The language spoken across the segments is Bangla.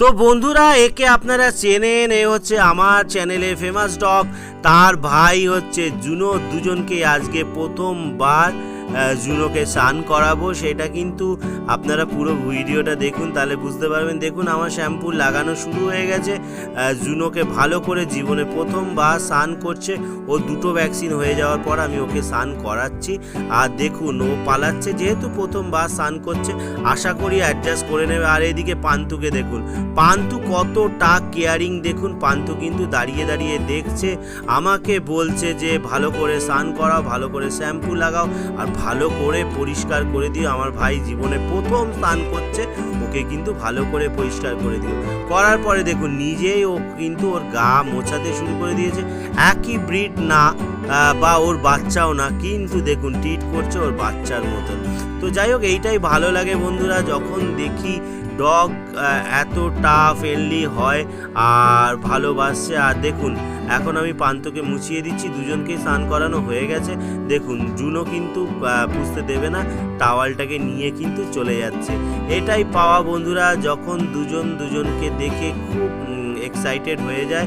তো বন্ধুরা, একে আপনারা চেনেন এ হচ্ছে আমার চ্যানেলে ফেমাস ডগ তার ভাই হচ্ছে জুনো, দুজনকে আজকে প্রথমবার জুনোকে স্নান করাবো, সেটা কিন্তু আপনারা পুরো ভিডিওটা দেখুন, তাহলে বুঝতে পারবেন। দেখুন, আমার শ্যাম্পু লাগানো শুরু হয়ে গেছে। জুনোকে ভালো করে জীবনে প্রথমবার স্নান করছে। ও দুটো ভ্যাকসিন হয়ে যাওয়ার পর আমি ওকে স্নান করাচ্ছি। আর দেখুন, ও পালাচ্ছে, যেহেতু প্রথমবার স্নান করছে। আশা করি অ্যাডজাস্ট করে নেবে। আর এদিকে পান্তুকে দেখুন। পান্তু কতটা কেয়ারিং দেখুন, পান্তু কিন্তু দাঁড়িয়ে দাঁড়িয়ে দেখছে। আমাকে বলছে যে, ভালো করে স্নান করাও, ভালো করে শ্যাম্পু লাগাও, আর ভালো করে পরিষ্কার করে দিও। আমার ভাই জীবনে প্রথম স্নান করছে, ওকে কিন্তু ভালো করে পরিষ্কার করে দিও। করার পরে দেখুন নিজেই ও কিন্তু ওর গা মোছাতে শুরু করে দিয়েছে। একই ব্রিড না বা ওর বাচ্চাও না, কিন্তু দেখুন ট্রিট করছে ওর বাচ্চার মতন। তো যাই হোক, এইটাই ভালো লাগে বন্ধুরা, যখন দেখি ডগ এত টাফ ফ্রেন্ডলি হয় আর ভালোবাসছে আর দেখুন, এখন আমি পান্তকে মুছিয়ে দিচ্ছি, দুজনকেই স্নান করানো হয়ে গেছে। দেখুন জুনো কিন্তু বুঝতে দেবে না, টাওয়ালটাকে নিয়ে কিন্তু চলে যাচ্ছে। এটাই পাওয়া বন্ধুরা, যখন দুজন দুজনকে দেখে খুব এক্সাইটেড হয়ে যায়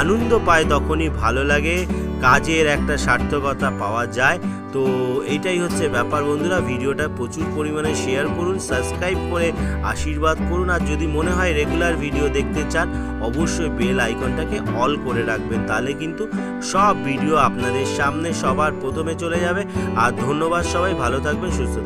আনন্দ পায়, তখনই ভালো লাগে। কাজের একটা সার্থকতা পাওয়া যায়। তো এইটাই হচ্ছে ব্যাপার বন্ধুরা, ভিডিওটা প্রচুর পরিমাণে শেয়ার করুন সাবস্ক্রাইব করে আশীর্বাদ করুন। আর যদি মনে হয় রেগুলার ভিডিও দেখতে চান, অবশ্যই বেল আইকনটাকে অল করে রাখবেন। তাহলে কিন্তু সব ভিডিও আপনাদের সামনে সবার প্রথমে চলে যাবে। আর ধন্যবাদ সবাই, ভালো থাকবেন, সুস্থ থাকবেন।